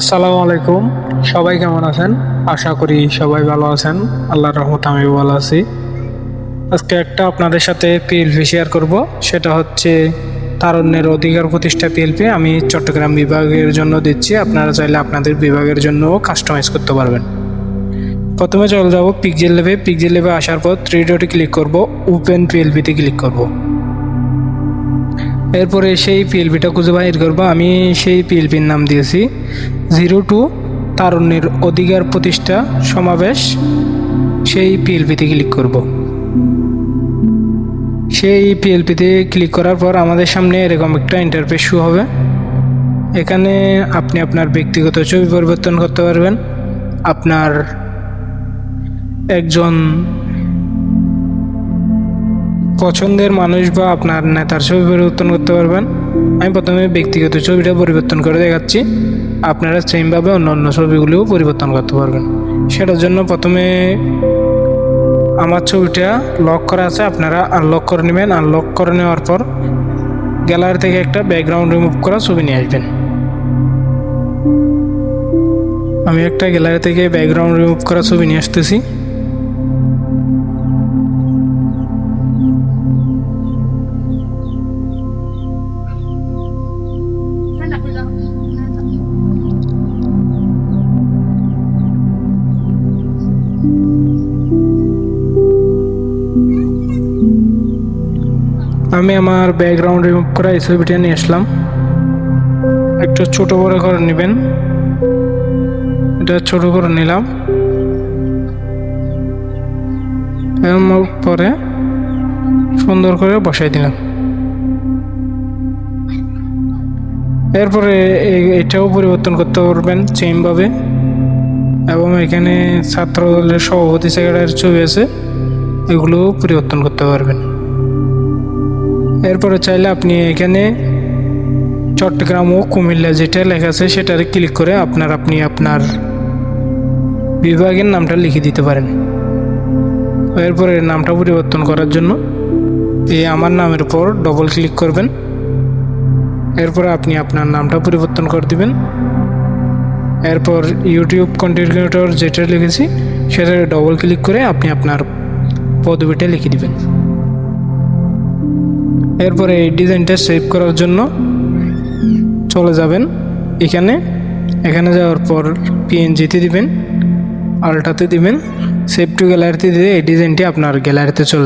আসসালামু আলাইকুম। সবাই কেমন আছেন? আশা করি সবাই ভালো আছেন। আল্লাহর রহমত আমি ভালো আছি। আজকে একটা আপনাদের সাথে পিএলপি শেয়ার করব। সেটা হচ্ছে তারণ্যের অধিকার প্রতিষ্ঠা পিএলপি আমি চট্টগ্রাম বিভাগের জন্য দিচ্ছি। আপনারা চাইলে আপনাদের বিভাগের জন্য কাস্টমাইজ করতে পারবেন। প্রথমে চলে যাব পিকজেল লেভে পিকজেল লেভে আসার পর থ্রি ডটে ক্লিক করব। ওপেন পিএলপিতে ক্লিক করব। এরপরে সেই পিএলপিটা খুঁজে বাইর করব। আমি সেই পিএলপির নাম দিয়েছি। জিরো টু তারুণ্যের অধিকার প্রতিষ্ঠা সমাবেশ, সেই পিএলপিতে ক্লিক করব। সেই পিএলপিতে ক্লিক করার পর আমাদের সামনে এরকম একটা ইন্টারফেস শু হবে। এখানে আপনি আপনার ব্যক্তিগত ছবি পরিবর্তন করতে পারবেন। আপনার একজন পছন্দের মানুষ বা আপনার নেতার ছবি পরিবর্তন করতে পারবেন। আমি প্রথমে ব্যক্তিগত ছবিটা পরিবর্তন করে দেখাচ্ছি। আপনারা সেমভাবে অন্য অন্য ছবিগুলিও পরিবর্তন করতে পারবেন। সেটার জন্য প্রথমে আমার ছবিটা লক করা আছে, আপনারা আনলক করে নেবেন। আনলক করে নেওয়ার পর গ্যালারি থেকে একটা ব্যাকগ্রাউন্ড রিমুভ করা ছবি নিয়ে আসবেন। আমি একটা গ্যালারি থেকে ব্যাকগ্রাউন্ড রিমুভ করা ছবি নিয়ে আসতেছি। আমি আমার ব্যাকগ্রাউন্ড রিমুভ করা এই ছবিটা নিয়ে আসলাম। একটু ছোট বড় করে নেবেন। এটা ছোট করে নিলাম। পরে সুন্দর করে বসাই দিলাম। এরপরে এটাও পরিবর্তন করতে পারবেন সেমভাবে এবং এখানে ছাত্র দলের সভাপতি সেক্রেটারির ছবি আছে। এগুলোও পরিবর্তন করতে পারবেন। এরপরে চাইলে আপনি এখানে চট্টগ্রাম ও কুমিল্লা যেটা লেখা আছে সেটারে ক্লিক করে আপনার, আপনি আপনার বিভাগের নামটা লিখে দিতে পারেন। এরপরে নামটা পরিবর্তন করার জন্য এই আমার নামের উপর ডবল ক্লিক করবেন। এরপরে আপনি আপনার নামটা পরিবর্তন করে দিবেন। এরপর ইউটিউব কন্টিনিউটর যেটা লিখেছি সেটা ডবল ক্লিক করে আপনি আপনার পদবিটা লিখে দিবেন। এরপরে এই ডিজাইনটা সেভ করার জন্য চলে যাবেন এখানে। এখানে যাওয়ার পর পিএনজিতে দিবেন আলটাতে দিবেন সেভ টু গ্যালারিতে দিয়ে এই ডিজাইনটি আপনার গ্যালারিতে চলে